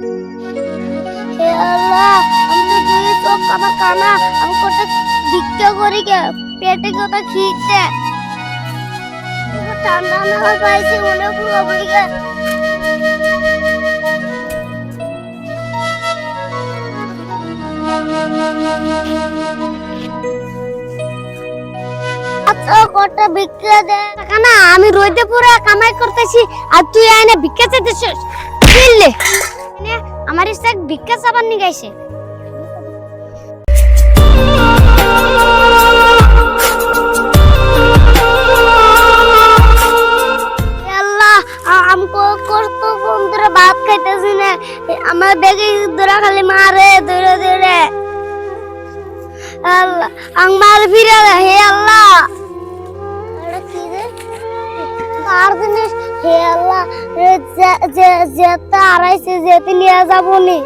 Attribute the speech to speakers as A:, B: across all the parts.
A: হে আল্লাহ, আমি তো চোখ কানা, আমি ভিক্ষা করি পেটে কত খিদে। ঠান্ডা না পাইছি অনেক রবি গে আচ্ছা কটা দে কানা, আমি রোদে পুরা কামাই করতেছি, আর তুই আইনে ভিক্ষা চাইতেছিস? দিল্লে আমার ইচ্ছা ভিক্ষা চাবার নি গাইছে ভাত খাইতেছি না? আমার দেখে ধরা খালি মারে, ধরে ধরে। আল্লাহ আং মার ফিরে হে আল্লাহ। যেতে আড়াইছে যেতে নিয়ে যাব নি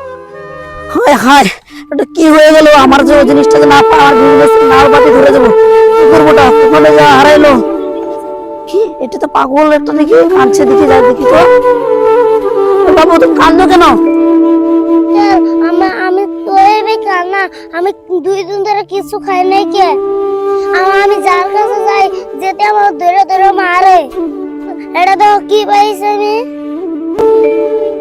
B: হায় হায় এটা কি হয়ে গেল? আমার যে জিনিসটা না আমার বিজনেস নাও বাতি ধরে যাব। কি করব ওটা ওখানে যা হারাইলো। কি? এটা তো পাগল একটা দেখি কাঁদছে দেখি যা দেখি তো। বাবু তুমি কান্দো কেন?
A: আমি আমি দুই দিন ধরে কিছু খাই নাই কে? আমি যার কাছে যাই যেতে আমার ধরে ধরে মারে। এটা তো কি পাইছে আমি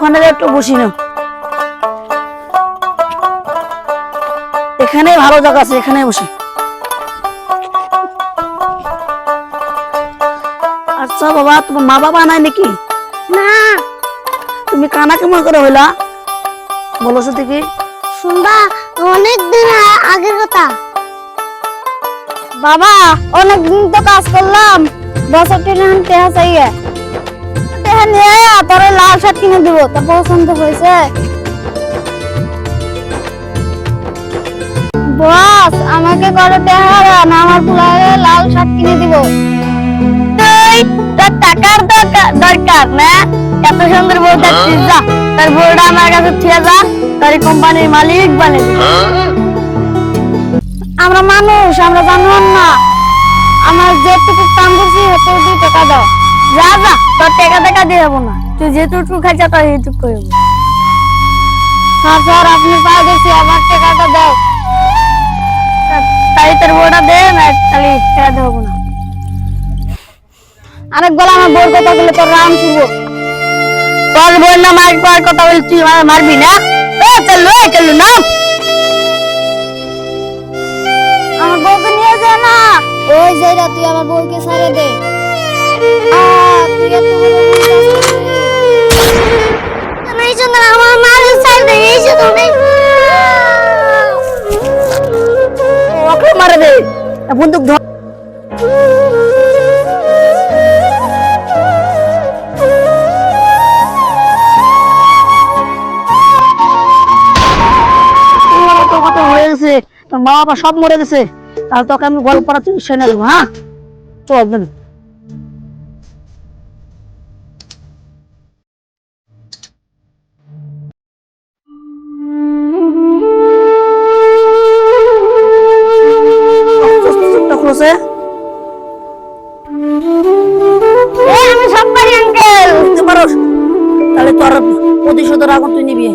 B: ওখানে একটু বসি না। এখানে ভালো জায়গা আছে এখানে বসি। আচ্ছা বাবা তোমার মা বাবা নাই নাকি?
A: না।
B: তুমি কানা কেমন করে হইলা? বলো সত্যি কি
A: শুনবা অনেক দিন আগের কথা। বাবা অনেক দিন তো কাজ করলাম। বছর টেনে টেহা চাইয়ে নিয়ে তোরে লাল শার্ট কিনে দিব তা পছন্দ হয়েছে। বস আমাকে দেন আমার লাল শার্ট কিনে দিব। তুই তোর টাকার দরকার না? এত সুন্দর বউ দেখছিস যা। তোর বউটা আমার কাছে থিয়ে যা তোর কোম্পানির মালিক বানিয়ে দিবি। আমরা মানুষ আমরা জানোয়ার না। আমার যেটুকু কাম করছি সেটুকু টাকা দাও। যা যা, তোর টাকা টাকা দিয়ে যাব না। তুই যেটুকু খাইছা তোর এইটুকু করব স্যার স্যার, আপনি পাই গেছি আমার টাকাটা দাও। তাই তোর বউটা দে না তাহলে টাকা দেবো না। আরেক বেলা আমার বউর কথা বলে তোর রাম শুভ। তোর বউর না মার করার কথা বলে তুই মারবি না? এ চলো এ চলো না আমার বউকে নিয়ে যা না। ওই জায়গা তুই আমার বউকে ছেড়ে দে। মার
B: বন্দুক ধর গেছে। তোর মা বাবা সব মরে গেছে। তাহলে তোকে আমি গল্প করা চিকিৎসা নিয়ে দেবো হ্যাঁ? চল।
A: আমি সব পারি আঙ্কেল
B: বুঝতে তাহলে তোর প্রতিশোধের আগুন তুই নিবি।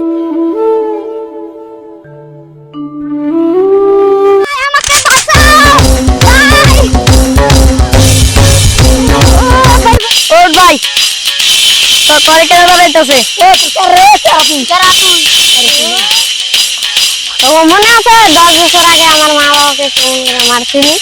A: ভাই!
B: করে কেন
A: মনে আছে দশ বছর আগে কেমন করে মারছিলি